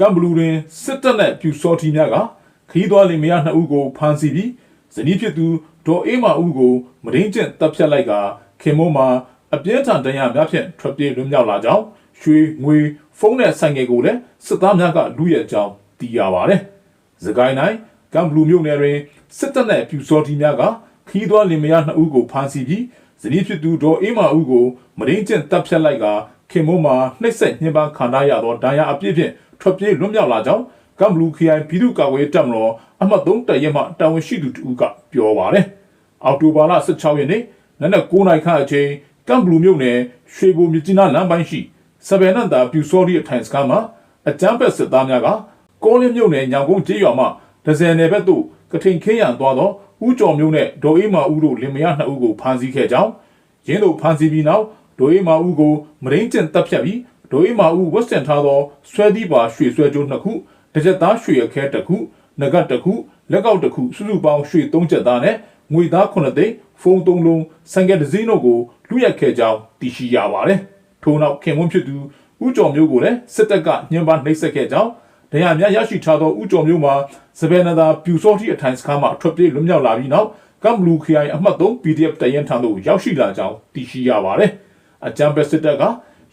ကမ်ဘလူးတွင်စစ်တပ်နှင့်ပြူစောထီများကခရီးသွားလင်မယားနှစ်ဦးကိုဖမ်းဆီးပြီးဇနီးဖြစ်သူဒေါ်အေးမာဦးကိုမရင်းကျင့်တပ်ဖြတ်လိုက်ကခင်မုံမှာအပြင်းထန်တရားများဖြင့်ထွက်ပြေးလွတ်မြောက်လာကြောင်းရွှေငွေဖုန်းနဲ့ဆိုင်ငယ်ကိုလည်းစစ်သားများကလူရဲကြောင်းသိရပါတယ်။စကိုင်းတိုင်းကမ်ဘလူးမြို့နယ်တွင်စစ်တပ်နှင့်ပြူစောထီများကခရီးသွားလင်မယားနှစ်ဦးကိုဖမ်းဆီးပြီးဇနီးဖြစ်သူဒေါ်အေးမာဦးကိုမရင်းကျင့်တပ်ဖြတ်လိုက်က ခင်မုံမှာနှိပ်စက်ညှဉ်းပန်းခံရသောဒဏ်ရာအပြည့်ဖြင့်ထွက်ပြေးလွတ်မြောက်လာကြောင်းကမ်ဘလူးခရိုင်ပြည်သူ့ကာကွယ်ရေးတပ်မတော်အမှတ်3တပ်ရဲမှတာဝန်ရှိသူတဦးကပြောပါတယ်။အောက်တိုဘာလ16ရက်နေ့နနက်9:00နာရီခန့်အချိန်ကမ်ဘလူးမြို့နယ်ရွှေဘိုမြစ်ကြီးနားလမ်းပိုင်းရှိစပယ်နန်တာပြူစောရီအထိုင်စခန်းမှာအကြမ်းဖက်စစ်သားများကကောလင်းမြို့နယ်ညောင်ကုန်းကျေးရွာမှဒဇယ်နယ်ဘက်သို့ကထိန်ခင်းရန်သွားသောဦးကျော်မျိုးနဲ့ဒေါ်အေးမာဦးတို့လင်မယားနှစ်ဦးကိုဖမ်းဆီးခဲ့ကြောင်းရင်းတို့ဖမ်းဆီးပြီးနောက် ဒေါ်အေးမာဦးကိုမရင်းကျင်တပ်ဖြတ်ပြီးဒေါ်အေးမာဦးဝက်စတန်ထားသောဆွဲသီးပါရွှေဆွဲကြိုးနှစ်ခုတစ်ချက်သားရွှေအခဲတစ်ခုနဂတ်တစ်ခုလက်ကောက်တစ်ခုစုစုပေါင်းရွှေသုံးချက်သားနဲ့ငွေသား9သိန်းဖုန်းသုံးလုံးစံကက်တစ်စီးတို့ကိုလူရက်ခဲ့ကြောင်းသိရှိရပါတယ်။ထို့နောက်ခင်မွန်းဖြစ်သူဦးကျော်မျိုးကိုလည်းစစ်တပ်ကညှဉ်းပန်းနှိပ်စက်ခဲ့ကြောင်းဒဏ်ရာများရရှိထားသောဦးကျော်မျိုးမှာစပယ်နသာပြူစောတိအထိုင်စခန်းမှထွက်ပြေးလွတ်မြောက်လာပြီးနောက်ကမ်ဘလူးခရိုင်အမှတ်3 PDF တရင်ထံသို့ရောက်ရှိလာကြောင်းသိရှိရပါတယ်။ အကြံပေးစစ်တပ်က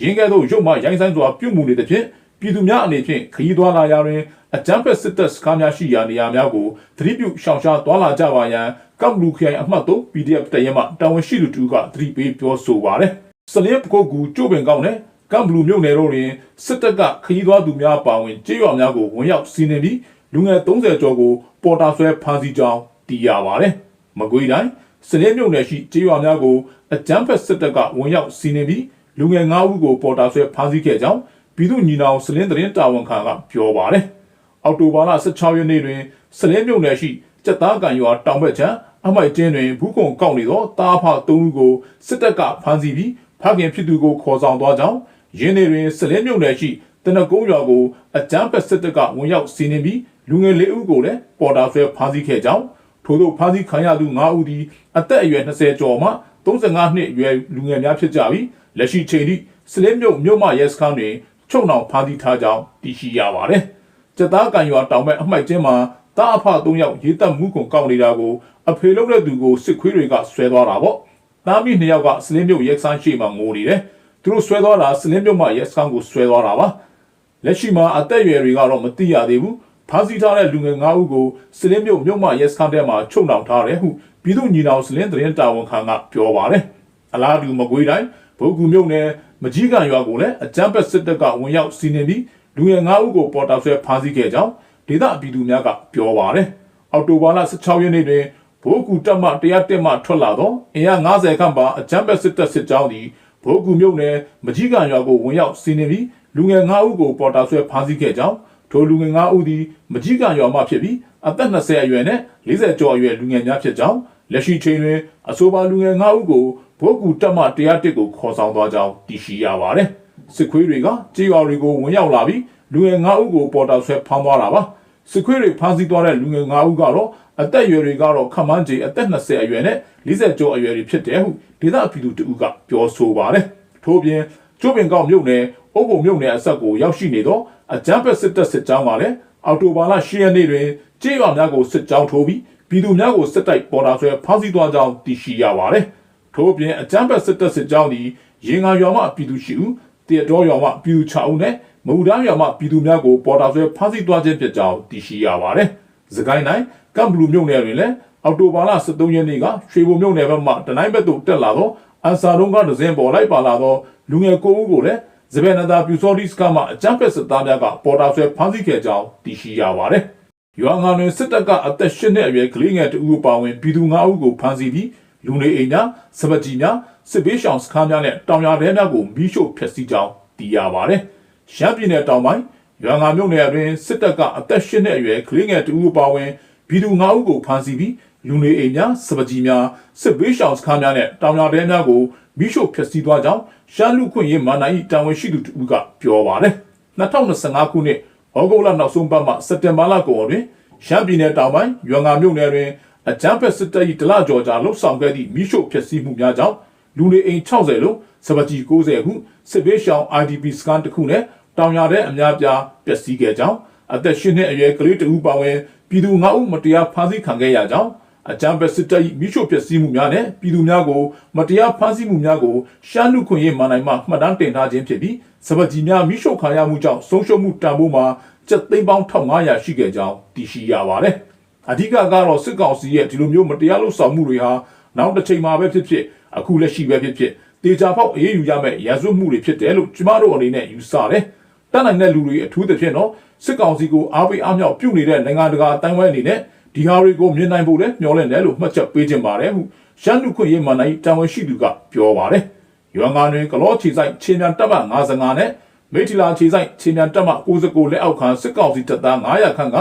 ရင်းကဲ့သို့ရုပ်မှရိုင်းဆိုင်စွာပြုတ်မှုနေသဖြင့်ပြည်သူများအနေဖြင့်ခရီးသွားလာရာတွင်အကြမ်းဖက်စစ်တပ်စခန်းများရှိရာနေရာများကိုသတိပြုရှောင်ရှားသွားလာကြပါရန်ကမ်ဘလူးခရိုင်အမှတ်3 PDF တရင်မှတာဝန်ရှိသူတူကသတိပေးပြောဆိုပါတယ်။စလင်းပကုတ်ကူကျိုးပင်ကောင်းနဲ့ကမ်ဘလူးမြို့နယ်တို့တွင်စစ်တပ်ကခရီးသွားသူများပါဝင်ကြေးရွာများကိုဝင်ရောက်စီးနင်းပြီးလူငယ်30ကျော်ကိုပေါ်တာဆွဲဖမ်းဆီးကြောင်းသိရပါတယ်။မကွေးတိုင်း စလင်းမြို့နယ်ရှိကြေးရွာများကိုအကြမ်းဖက်စစ်တပ်ကဝင်ရောက်စီးနင်းပြီးလူငယ်9ဦးကိုပေါ်တာဆွဲဖမ်းဆီးခဲ့ကြောင်းပြည်သူ့ညီနောင်စလင်းသတင်းတာဝန်ခံကပြောပါတယ်။အောက်တိုဘာလ16ရက်နေ့တွင်စလင်းမြို့နယ်ရှိစက်သားကန်ရွာတောင်ဘက်ခြမ်းအမိုက်ကျင်းတွင်ဘူးကုံကောက်နေသောတားဖ3ဦးကိုစစ်တပ်ကဖမ်းဆီးပြီးဖခင်ဖြစ်သူကိုခေါ်ဆောင်သွားကြောင်းရင်းနေတွင်စလင်းမြို့နယ်ရှိတနကုန်းရွာကိုအကြမ်းဖက်စစ်တပ်ကဝင်ရောက်စီးနင်းပြီးလူငယ်၄ဦးကိုလည်းပေါ်တာဆွဲဖမ်းဆီးခဲ့ကြောင်း ထို့သောဖမ်းဆီးခံရသူ9ဦးသည်အသက်အရွယ်20ကျော်မှ35နှစ်အရွယ်လူငယ်များဖြစ်ကြပြီးလက်ရှိချိန်ထိစလင်းမြို့မြို့မရဲစခန်းတွင်ချုပ်နှောင်ဖမ်းဆီးထားကြောင်းသိရှိရပါတယ်။စစ်သားကန်ရွာတောင်ဘက်အမှိုက်ကျင်းမှာတာအဖ3ယောက်ရေးတက်မှုကုန်ကောက်နေတာကိုအဖေလုံးတဲ့သူကိုစစ်ခွေးတွေကဆွဲသွားတာပေါ့။တားမိ2ယောက်ကစလင်းမြို့ရဲစခန်းရှိမှငိုနေတယ်။သူတို့ဆွဲသွားတာစလင်းမြို့မှာရဲစခန်းကိုဆွဲသွားတာပါ။လက်ရှိမှာအသက်အရွယ်တွေကတော့မသိရသေးဘူး။ ဖမ်းဆီးထားတဲ့လူငယ်9ဦးကိုစလင်းမြို့မြို့မရဲစခန်းထဲမှာချုပ်နှောင်ထားတယ်ဟုပြည်သူ့ညီနောင်စလင်းသတင်းတာဝန်ခံကပြောပါတယ်။အလားတူမကွေးတိုင်းဗုတ်ကူမြို့နယ်မကြီးကန်ရွာကိုလည်းအကြမ်းဖက်စစ်တပ်ကဝင်ရောက်စီးနင်းပြီးလူငယ်9ဦးကိုပေါ်တာဆွဲဖမ်းဆီးခဲ့ကြောင်းဒေသပြည်သူများကပြောပါတယ်။အော်တိုဘာလ16ရက်နေ့တွင်ဘိုးကူတပ်မှတရားတက်မှထွက်လာသောအင်အား90ခန့်ပါအကြမ်းဖက်စစ်တပ်စစ်ကြောင်းသည်ဘိုးကူမြို့နယ်မကြီးကန်ရွာကိုဝင်ရောက်စီးနင်းပြီးလူငယ်9ဦးကိုပေါ်တာဆွဲဖမ်းဆီးခဲ့ကြောင်း ထိုလူငယ်9ဦးသည်မကြီးကန်ရွာမှဖြစ်ပြီးအသက်20အရွယ်နဲ့40ကျော်အရွယ်လူငယ်များဖြစ်ကြောင်းလက်ရှိချိန်တွင်အဆိုပါလူငယ်9ဦးကိုဘိုးကူတပ်မှတရားတက်ကိုခေါ်ဆောင်သွားကြောင်းသိရှိရပါတယ်။စစ်ခွေးတွေကကြေးရွာတွေကိုဝင်ရောက်လာပြီးလူငယ်9ဦးကိုပေါ်တာဆွဲဖမ်းသွားတာပါ။စစ်ခွေးတွေဖမ်းဆီးသွားတဲ့လူငယ်9ဦးကတော့အသက်အရွယ်တွေကတော့ခမန်းကြီးအသက်20အရွယ်နဲ့40ကျော်အရွယ်တွေဖြစ်တယ်ဟုဒေသပြည်သူတဦးကပြောဆိုပါတယ်။ထို့ပြင် ကျိုးပင်ကောက်မြို့နယ်အုပ်ပုံမြို့နယ်အဆက်ကိုရောက်ရှိနေသောအကြမ်းဖက်စစ်တပ်စစ်ကြောင်းကလည်းအော်တိုဘာလ10ရက်နေ့တွင်ကြေးရွာများကိုစစ်ကြောင်းထိုးပြီးပြည်သူများကိုစစ်တိုက်ပေါ်တာဆွဲဖမ်းဆီးသွားကြောင်းသိရှိရပါတယ်။ထို့ပြင်အကြမ်းဖက်စစ်တပ်စစ်ကြောင်းသည်ရင်ငါရွာမှပြည်သူရှိဦးတရတော်ရွာမှပြည်သူ6ဦးနဲ့မူဒန်းရွာမှပြည်သူများကိုပေါ်တာဆွဲဖမ်းဆီးသွားခြင်းဖြစ်ကြောင်းသိရှိရပါတယ်။စကိုင်းတိုင်းကမ်ဘလူမြို့နယ်တွင်လည်းအော်တိုဘာလ23ရက်နေ့ကရွှေဘုံမြို့နယ်ဘက်မှတနိုင်းဘက်သို့တက်လာသော အန်ဆာရုံးကဒဇင်ပေါ်လိုက်ပါလာသောလူငယ်9ဦးကိုလည်းဇဗေနဒါပြူစောဒီစကမှအကြမ်းဖက်စစ်သားများကပေါ်တာဆွဲဖမ်းဆီးခဲ့ကြောင်းသိရှိရပါတယ်။ရွာငံတွင်စစ်တပ်ကအသက်၈နှစ်အရွယ်ကလေးငယ်တဦးပါဝင်ပြည်သူ9ဦးကိုဖမ်းဆီးပြီးလူနေအိမ်များစပကြီးများစစ်ဘေးရှောင်စခန်းများနဲ့တောင်ယာတဲများကိုမီးရှို့ဖျက်ဆီးကြောင်းသိရပါတယ်။ရှမ်းပြည်နယ်တောင်ပိုင်းရွာငံမြို့နယ်အတွင်းစစ်တပ်ကအသက်၈နှစ်အရွယ်ကလေးငယ်တဦးပါဝင်ပြည်သူ9ဦးကိုဖမ်းဆီးပြီး လူနေအိမ်များစပကြီးများစစ်ဘေးရှောင်စခန်းများနဲ့တောင်ယာတဲများကိုမိရှုဖျက်ဆီးသွားကြောင်းရှမ်းလူခွင့်ရေးမာနာဤတာဝန်ရှိသူတူကပြောပါတယ်2025ခုနှစ်ဩဂုတ်လနောက်ဆုံးပတ်မှစက်တင်ဘာလကုန်တွင်ရှမ်းပြည်နယ်တောင်ပိုင်းရွာငံမြို့နယ်တွင်အကြမ်းဖက်စစ်တပ်၏တလကြော်ကြာလှုပ်ဆောင်ခဲ့သည့်မိရှုဖျက်ဆီးမှုများကြောင့်လူနေအိမ်60လုံးစပကြီး90ခုစစ်ဘေးရှောင် IDP စကန်တစ်ခုနဲ့တောင်ရတဲ့အများပြားပျက်စီးခဲ့ကြောင်းအသက်ရှင်နှစ်အရွယ်ကလေးတဦးပါဝင်ပြည်သူ9ဦးမတရားဖမ်းဆီးခံခဲ့ရကြောင်း အကြမ်းဖက်စစ်တပ်၏မိရှုပျက်စီးမှုများနဲ့ပြည်သူများကိုမတရားဖမ်းဆီးမှုများကိုရှားလူခွင့်ရေးမန်နိုင်မှမှတ်တမ်းတင်ထားခြင်းဖြစ်ပြီးစပကြီးများမိရှုခံရမှုကြောင့်ဆုံးရှုံးမှုတန်ဖိုးမှာကျပ်သိန်းပေါင်း1500ရှိခဲ့ကြောင်းသိရှိရပါတယ်။အဓိကကတော့စစ်ကောင်စီရဲ့ဒီလိုမျိုးမတရားလုပ်ဆောင်မှုတွေဟာနောက်တစ်ချိန်မှာပဲဖြစ်ဖြစ်အခုလက်ရှိပဲဖြစ်ဖြစ်တေချာဖောက်အေးအေးယူရမယ့်ရာဇဝတ်မှုတွေဖြစ်တယ်လို့ကျမတို့အနေနဲ့ယူဆတယ်။တတ်နိုင်တဲ့လူတွေအထူးသဖြင့်တော့စစ်ကောင်စီကိုအားပေးအားမြောက်ပြုနေတဲ့နိုင်ငံတကာအတိုင်းအဝိုင်းအနေနဲ့ ဒီဟာတွေကိုမြင်နိုင်ဖို့လည်းမျှော်လင့်တယ်လို့မှတ်ချက်ပေးခြင်းပါတယ်ဟုရှမ်းလူခွင့်ရေးမန်နိုင်တာဝန်ရှိသူကပြောပါတယ်။ရွာငါတွင်ကလောချီဆိုင်ချင်းမြန်တပ်မ55နဲ့မိထီလာချီဆိုင်ချင်းမြန်တပ်မ69လက်အောက်ခံစစ်ကောင်စီတပ်သား900ခန့်က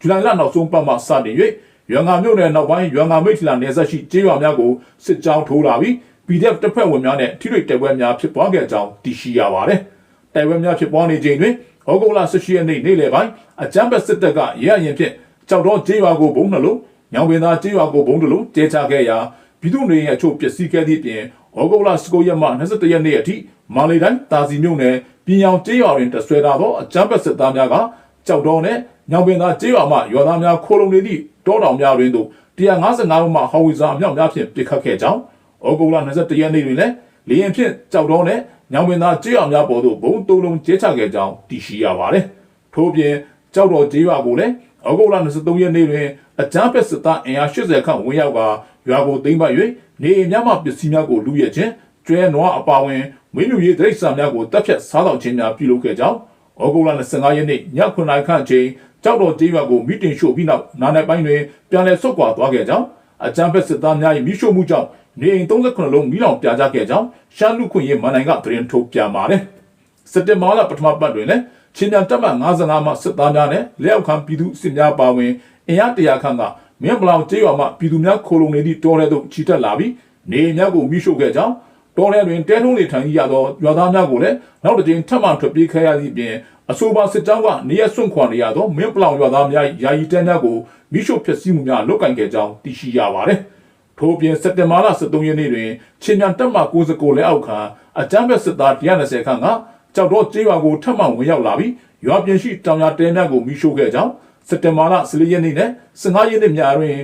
ဇူလိုင်လနောက်ဆုံးပတ်မှစတင်၍ရွာငါမြို့နယ်နောက်ပိုင်းရွာငါမိထီလာနယ်စပ်ရှိကျေးရွာများကိုစစ်ကြောင်းထိုးလာပြီး PDF တပ်ဖွဲ့ဝင်များနဲ့ထိတွေ့တိုက်ပွဲများဖြစ်ပွားခဲ့ကြောင်းသိရှိရပါတယ်။တိုက်ပွဲများဖြစ်ပွားနေချိန်တွင်ဩဂုတ်လ18ရက်နေ့နေ့လယ်ပိုင်းအကြမ်းဖက်စစ်တပ်ကရဲအရင်ဖြင့် ကြောက်တော့ကျေးရွာကိုဘုံနှလုံးညောင်ပင်သားကျေးရွာကိုဘုံနှလုံးတဲချခဲ့ရာပြည်သူတွေရဲ့အချို့ပျက်စီးခဲ့သည့်ပြင်ဩဂုတ်လ19ရက်မှ21ရက်နေ့အထိမာလီတိုင်းတာစီမြို့နယ်ပြည်အောင်ကျေးရွာတွင်တဆွဲထားသောအကြမ်းဖက်စစ်သားများကကြောက်တော့နဲ့ညောင်ပင်သားကျေးရွာမှရွာသားများခိုးလုံနေသည့်တောတောင်များတွင်သို့155မှဟော်ဝီဇာအမြောက်များဖြင့်ပစ်ခတ်ခဲ့ကြောင်းဩဂုတ်လ21ရက်နေ့တွင်လည်းလေရင်ဖြင့်ကြောက်တော့နဲ့ညောင်ပင်သားကျေးရွာများပေါ်သို့ဘုံတုံးလုံးကျဲချခဲ့ကြောင်းသိရှိရပါတယ်။ထို့ပြင်ကြောက်တော်ကျေးရွာကိုလည်း ဩဂုတ်လ23ရက်နေ့တွင်အကြမ်းဖက်စစ်သားအင်အား80ခန့်ဝင်ရောက်ကရွာကိုသိမ်းပိုက်၍နေအိမ်များမှပစ္စည်းများကိုလူရဲခြင်းကျွဲနွားအပါဝင်မင်းလူရေးဒိဋ္ဌာန်များကိုတပ်ဖြတ်စားတော့ခြင်းများပြုလုပ်ခဲ့ကြောင်းဩဂုတ်လ25ရက်နေ့ည9:00နာရီခန့်အချိန်ကြောက်တော်ကျေးရွာကိုမီတင်ရှို့ပြီးနောက်နာနယ်ပိုင်းတွင်ပြန်လည်ဆုတ်ခွာသွားခဲ့ကြောင်းအကြမ်းဖက်စစ်သားများ၏မိရှို့မှုကြောင့်နေအိမ်38လုံးမိလောင်ပြာကျခဲ့ကြောင်းရှမ်းလူခွင့်ရေးမန်နိုင်ကသတင်းထုတ်ပြန်ပါတယ်။စက်တင်ဘာလပထမပတ်တွင်လည်း ချင်းမြန်တပ်မ55မှစစ်သားများနဲ့လက်အောက်ခံပြည်သူစစ်များပါဝင်အင်အားတရာခန့်ကမင်းဘလောင်ကျေးရွာမှပြည်သူများခိုလုံနေသည့်တောထဲသို့ချီတက်လာပြီးနေအိမ်များကိုမိရှို့ခဲ့ကြောင်းတောထဲတွင်တဲထုံးနေထိုင်ရသောရွာသားများကိုလည်းနောက်တစ်ကြိမ်ထပ်မံထွက်ပြေးခဲ့ရသည့်ပြင်အဆိုပါစစ်ကြောင်းကနေရစွန့်ခွာနေရသောမင်းပလောင်ရွာသားများယာယီတဲများကိုမိရှို့ဖျက်ဆီးမှုများလုပ်ကင်ခဲ့ကြောင်းသိရှိရပါတယ်။ထို့ပြင်စက်တင်ဘာလ23ရက်နေ့တွင်ချင်းမြန်တပ်မ69လက်အောက်ခံအကြမ်းဖက်စစ်သား120ခန့်က ကြောက်တော့ကျေးရွာကိုထပ်မံဝင်ရောက်လာပြီးရွာပြင်ရှိတောင်ရတဲများကိုမိရှို့ခဲ့ကြောင်းစက်တင်ဘာလ14ရက်နေ့နဲ့15ရက်နေ့ညတွင်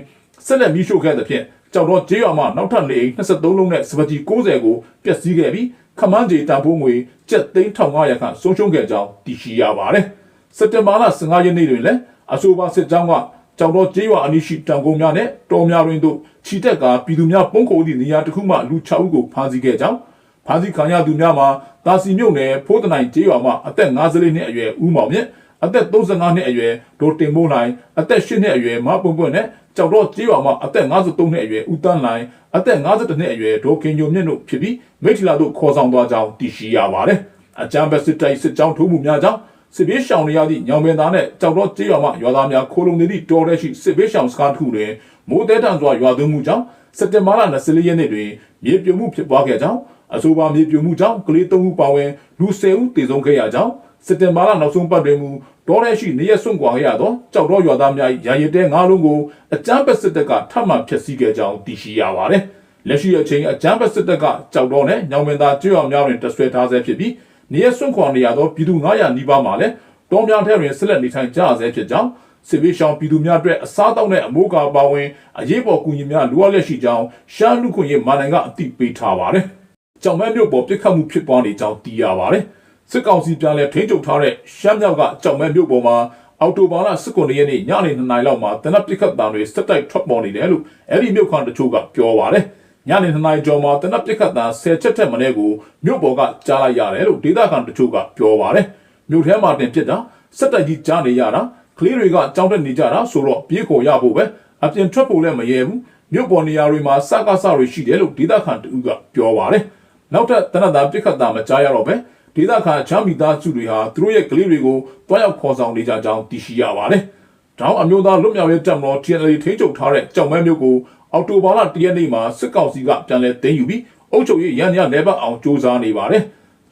ဆက်လက်မိရှို့ခဲ့သဖြင့်ကြောက်တော့ကျေးရွာမှနောက်ထပ်နေအိမ်23လုံးနဲ့စပကြီး90ကိုပျက်စီးခဲ့ပြီးခမန်းကြီးတန်ဖိုးငွေကျပ်သိန်း1500ခန့်ဆုံးရှုံးခဲ့ကြောင်းသိရှိရပါတယ်။စက်တင်ဘာလ15ရက်နေ့တွင်လည်းအဆိုပါစစ်ကြောင်းကကြောက်တော့ကျေးရွာအနီးရှိတံကုန်းများနဲ့တော်များတွင်တို့ခြိတက်ကပြည်သူများပုံခိုသည့်နေရာတစ်ခုမှလူ6ဦးကိုဖမ်းဆီးခဲ့ကြောင်း ဖမ်းဆီးခံရသူများမှာတာစီမြို့နယ်ဖိုးတနိုင်ကျေးရွာမှအသက်54နှစ်အရွယ်ဦးမောင်မြင့်အသက်35နှစ်အရွယ်ဒေါ်တင်မိုးနိုင်အသက်8နှစ်အရွယ်မပွန့်ပွန့်နဲ့ကြောက်တော့ကျေးရွာမှာအသက်53နှစ်အရွယ်ဦးတန်းနိုင်အသက်52နှစ်အရွယ်ဒေါ်ခင်ညိုမြင့်တို့ဖြစ်ပြီးမိထီလာတို့ခေါ်ဆောင်သွားကြောင်းသိရှိရပါတယ်။အကြမ်းဖက်စစ်တပ်စစ်ကြောင်းထိုးမှုများကြောင့်စစ်ဘေးရှောင်တွေရသည့်ညောင်ပင်သားနဲ့ကြောက်တော့ကျေးရွာမှရွာသားများခိုးလုံနေသည့်တောထဲရှိစစ်ဘေးရှောင်စခန်းတစ်ခုတွင် မိုးတဲတန်စွာရွာသွန်းမှုကြောင့်စက်တင်ဘာလ24ရက်နေ့တွင်မြေပြိုမှုဖြစ်ပွားခဲ့ကြောင်းအဆိုပါမြေပြိုမှုကြောင့်ကလေး3ဦးပါဝင်လူ10ဦးသေဆုံးခဲ့ရကြောင်းစက်တင်ဘာလနောက်ဆုံးပတ်တွင်မူဒေါ်ရဲရှိနေရစွန့်ခွာခဲ့ရသောကြောက်တော့ရွာသားများ၏ရာရည်တဲ၅လုံးကိုအကြမ်းဖက်စစ်တပ်ကထပ်မံဖျက်ဆီးခဲ့ကြောင်းသိရှိရပါသည်။လက်ရှိအချိန်အကြမ်းဖက်စစ်တပ်ကကြောက်တော့နဲ့ညောင်မင်သားကျွော်များတွင်တဆွဲထားဆဲဖြစ်ပြီးနေရစွန့်ခွာနေရသောပြည်သူ900နီးပါးမှလည်းတောများထဲတွင်ဆက်လက်နေထိုင်ကြဆဲဖြစ်ကြောင်း စစ်ဘေးရှောင်ပြည်သူများအတွက်အစားတောက်တဲ့အမိုးကာပါဝင်အရေးပေါ်ကူညီများလိုအပ်လက်ရှိကြောင်းရှမ်းလူခွင့်ရေးမာနိုင်ကအသိပေးထားပါတယ်။ကြောင်မဲမြို့ပေါ်ပြစ်ခတ်မှုဖြစ်ပွားနေကြောင်းသိရပါတယ်။စစ်ကောင်စီပြန်လည်ထိန်းချုပ်ထားတဲ့ရှမ်းမြောက်ကကြောင်မဲမြို့ပေါ်မှာအော်တိုဘာလ19ရက်နေ့ညနေ2နာရီလောက်မှာတနက်ပစ်ခတ်တံတွေစစ်တိုက်ထွက်ပေါ်နေတယ်လို့အဲ့ဒီမြို့ခံတချို့ကပြောပါတယ်။ညနေ2နာရီကျော်မှာတနက်ပစ်ခတ်တံ10ချက်ထက်မနည်းကိုမြို့ပေါ်ကကြားလိုက်ရတယ်လို့ဒေသခံတချို့ကပြောပါတယ်။မြို့ထဲမှာတင်ဖြစ်တာစစ်တိုက်ကြီးကြားနေရတာ ကလေးတွေကကြောင်းတက်နေကြတာဆိုတော့ပြေးခေါ်ရဖို့ပဲအပြင်ထွက်ဖို့လည်းမရဲဘူးမြို့ပေါ်နေရာတွေမှာစကားစတွေရှိတယ်လို့ဒေသခံတူကပြောပါတယ်နောက်ထပ်တနက်သားပြစ်ခတ်တာမကြားရတော့ပဲဒေသခံချမ်းမီသားစုတွေဟာသူတို့ရဲ့ကလေးတွေကိုတွားရောက်ခေါ်ဆောင်နေကြကြောင်းသိရှိရပါတယ်တောင်အမျိုးသားလွတ်မြောက်ရေးတပ်မတော် TNL ထိန်းချုပ်ထားတဲ့ကြောင်မဲမြို့ကိုအော်တိုဘာလ၁ရက်နေ့မှာစစ်ကောင်စီကပြန်လည်သိမ်းယူပြီးအုပ်ချုပ်ရေးရန်ရလဲပတ်အောင်စ조사နေပါတယ်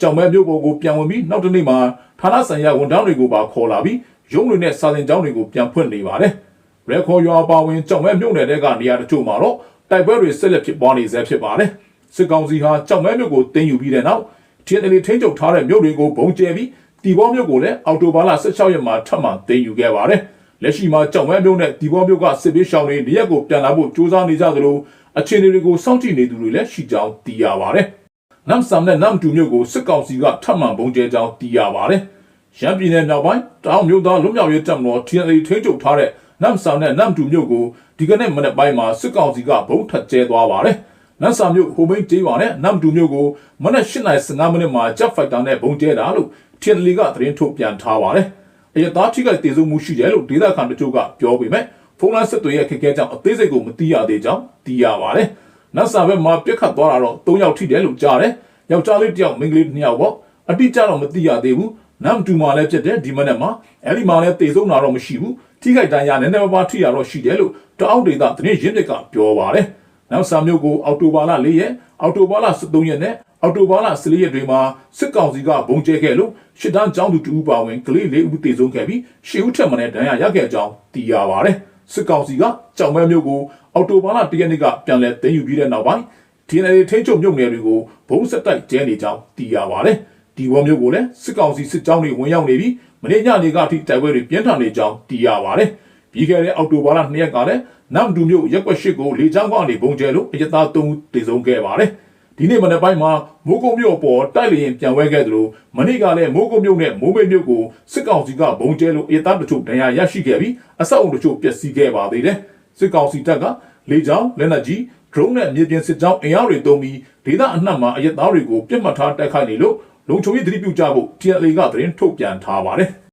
ကြောင်မဲမြို့ပေါ်ကိုပြန်ဝင်ပြီးနောက်တစ်နေ့မှာဌာနဆိုင်ရာဝန်ထမ်းတွေကိုပါခေါ်လာပြီး ရုံးတွေနဲ့စာသင်ကျောင်းတွေကိုပြန်ဖွင့်နေပါတယ်။ရက်ခေါ်ရွာပါဝင်ကြောင်မဲမြို့နယ်တဲ့ကနေရာတချို့မှာတော့တိုက်ပွဲတွေဆက်လက်ဖြစ်ပွားနေဆဲဖြစ်ပါတယ်။စစ်ကောင်စီဟာကြောင်မဲမြို့ကိုတင်ယူပြီးတဲ့နောက်ထင်းတလီထိန်းချုပ်ထားတဲ့မြို့တွေကိုဘုံကျဲပြီးတီဘောမြို့ကိုလည်းအော်တိုဘာလ16ရက်မှာထပ်မံသိမ်းယူခဲ့ပါတယ်။လက်ရှိမှာကြောင်ဝဲမြို့နဲ့တီဘောမြို့ကစစ်ပေးရှောင်းတွေနေရက်ကိုပြန်လာဖို့ကြိုးစားနေကြသလိုအခြေအနေတွေကိုစောင့်ကြည့်နေသူတွေလည်းရှိကြောင်းသိရပါတယ်။နမ်ဆမ်နဲ့နမ်တူမြို့ကိုစစ်ကောင်စီကထပ်မံပုံကျဲကြောင်းသိရပါတယ်။ ရန်ပြည်နယ်မြောက်ပိုင်းတောင်မြို့သားလွတ်မြောက်ရေးတပ်မတော် TNA ထိန်းချုပ်ထားတဲ့နမ်ဆမ်နဲ့နမ်တူမြို့ကိုဒီကနေ့မနေ့ပိုင်းမှာစစ်ကောင်စီကဘုံထပ်ကျဲသွားပါတယ်။နမ်ဆမ်မြို့ဟိုမိန်ကျေးရွာနဲ့နမ်တူမြို့ကိုမနက်၈ :15 မိနစ်မှာဂျက်ဖိုက်တာနဲ့ဘုံကျဲတာလို့ TNA ကသတင်းထုတ်ပြန်ထားပါတယ်။အရသားထိခိုက်ဒေဆုံးမှုရှိတယ်လို့ဒေသခံတို့ကပြောပေမဲ့ဖုန်းလမ်းဆက်သွယ်ရဲ့ခက်ခဲကြောင့်အသေးစိတ်ကိုမသိရသေးကြောင်းသိရပါတယ်။နတ်ဆာဘက်မှာပြက်ခတ်သွားတာတော့၃ယောက်ထိတယ်လို့ကြားတယ်။ယောက်ျားလေးတစ်ယောက်မိန်းကလေးတစ်ယောက်ပေါ့။အတိအကျတော့မသိရသေးဘူး။ နမ်တူမာလည်းဖြစ်တယ်ဒီမနေ့မှာအဲ့ဒီမှာလည်းတေဆုံးတာတော့မရှိဘူး။ထိခိုက်ဒဏ်ရာနည်းနည်းပါးပါးထိရတော့ရှိတယ်လို့တအောက်ဒေသသတင်းရင်းမြစ်ကပြောပါတယ်။နောက်ဆာမျိုးကိုအောက်တိုဘာလ၄ရက်အောက်တိုဘာလ13ရက်နဲ့အော်တိုဘာလ14ရက်တွေမှာစစ်ကောင်စီကဘုံကျဲခဲ့လို့ရှစ်တန်းကျောင်းသူတူပါဝင်ကလေးလေးဦးတေဆုံးခဲ့ပြီးရှစ်ဦးထက်မံတဲ့ဒဏ်ရာရခဲ့ကြောင်းသိရပါတယ်။စစ်ကောင်စီကကြောင်မဲမျိုးကိုအော်တိုဘာလ1ရက်နေ့ကပြန်လည်သိမ်းယူပြီးတဲ့နောက်ပိုင်း DNA ထိန်းချုပ်မြို့နယ်တွေကိုဘုံဆက်တိုက်ကျဲနေကြောင်းသိရပါတယ်။ ဒီဘောမျိုးကိုလည်းစစ်ကောင်စီစစ်ကြောင်းတွေဝင်ရောက်နေပြီးမနေ့ညနေကအထိတိုက်ပွဲတွေပြင်းထန်နေကြောင်းသိရပါတယ်။ပြီးခဲ့တဲ့အောက်တိုဘာလ2ရက်ကလည်းနမ်ဒူမြို့ရက်ွက်ရှိကိုလေကြောင်းကနေဘုံကျဲလို့အရသား3ဦးတေဆုံးခဲ့ပါတယ်။ဒီနေ့မနေ့ပိုင်းမှာမိုးကုတ်မြို့အပေါ်တိုက်လျင်ပြန်ဝဲခဲ့သလိုမနေ့ကလည်းမိုးကုတ်မြို့နဲ့မိုးမိတ်မြို့ကိုစစ်ကောင်စီကဘုံကျဲလို့အရသားတချို့ဒဏ်ရာရရှိခဲ့ပြီးအဆောက်အုံတချို့ပျက်စီးခဲ့ပါသေးတယ်။စစ်ကောင်စီတပ်ကလေကြောင်းလက်နက်ကြီး drone နဲ့မြေပြင်စစ်ကြောင်းအင်အားတွေတုံးပြီးဒေသအနှံ့မှာအရက်သားတွေကိုပြစ်မှတ်ထားတိုက်ခိုက်နေလို့ လုံခြုံရေးသတိပြုကြဖို့ TNA ကသတင်းထုတ်ပြန်ထားပါတယ်။